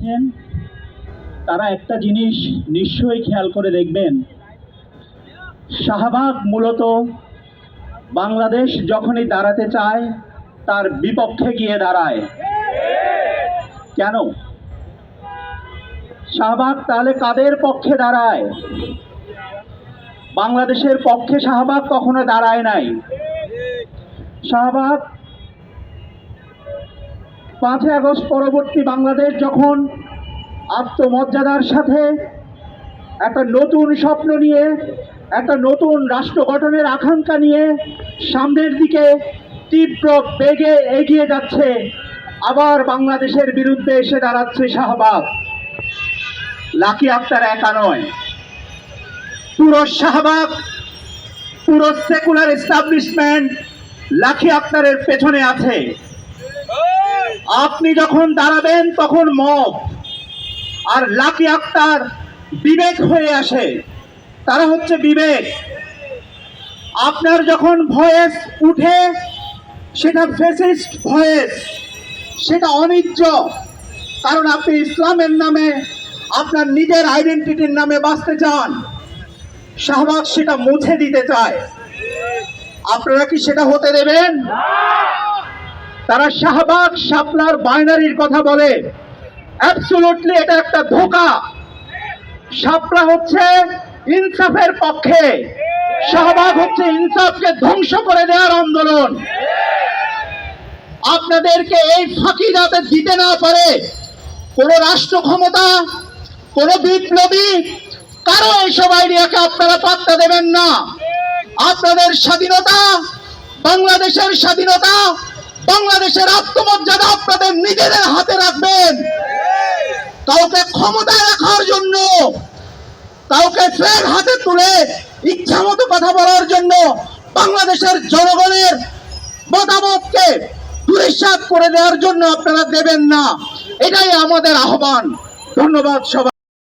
আছেন তারা একটা জিনিস নিশ্চয়ই খেয়াল করে দেখবেন। শাহবাগ মূলত বাংলাদেশ যখনই দাঁড়াতে চায়, তার বিপক্ষে গিয়ে দাঁড়ায়। কেন? শাহবাগ তাহলে কাদের পক্ষে দাঁড়ায়? বাংলাদেশের পক্ষে শাহবাগ কখনো দাঁড়ায় নাই। শাহবাগ পাঁচই আগস্ট পরবর্তী বাংলাদেশ যখন আত্মমর্যাদার সাথে একটা নতুন স্বপ্ন নিয়ে, একটা নতুন রাষ্ট্র গঠনের আকাঙ্ক্ষা নিয়ে সামনের দিকে তীব্র বেগে এগিয়ে যাচ্ছে, আবার বাংলাদেশের বিরুদ্ধে এসে দাঁড়াচ্ছে শাহবাগ। লাকি আক্তার একা নয়। পুরো শাহবাগ, পুরো সেকুলার এস্টাবলিশমেন্ট লাখি আক্তারের পেছনে আছে। আপনি যখন দাঁড়াবেন, তখন মব আর লাকি আক্তার বিবেক হয়ে আসে। তারা হচ্ছে বিবেক। আপনার যখন ভয়েস উঠে, সেটা ফেসিস্ট ভয়েস, সেটা অনিজ্য কারণ আপনি ইসলামের নামে, আপনার নিজের আইডেন্টিটির নামে বাঁচতে চান। শাহবাগ সেটা মুছে দিতে চায়। আপনারা কি সেটা হতে দেবেন? তারা শাহবাগ শাপলার বাইনারির কথা বলে। অ্যাবসোলুটলি এটা একটা ধোকা। শাপলা হচ্ছে ইনসাফের পক্ষে। শাহবাগ হচ্ছে ইনসাফকে ধ্বংস করে দেওয়ার আন্দোলন। আপনাদেরকে এই ফাঁকি যাতে দিতে না পারে, কোন রাষ্ট্র ক্ষমতা, কোন বিপ্লবী, কারও এইসব আইডিয়াকে আপনারা পাত্তা দেবেন না। আপনাদের স্বাধীনতা, বাংলাদেশের স্বাধীনতা বাংলাদেশের আত্মমর্যাদা আপনাদের নিজেদের হাতে রাখবেন। কাউকে ক্ষমতায় রাখার জন্য, কাউকে ফের হাতে তুলে ইচ্ছা মতো কথা বলার জন্য বাংলাদেশের জনগণের মতামতকে দুরিশ্বাস করে দেওয়ার জন্য আপনারা দেবেন না। এটাই আমাদের আহ্বান। ধন্যবাদ সবাই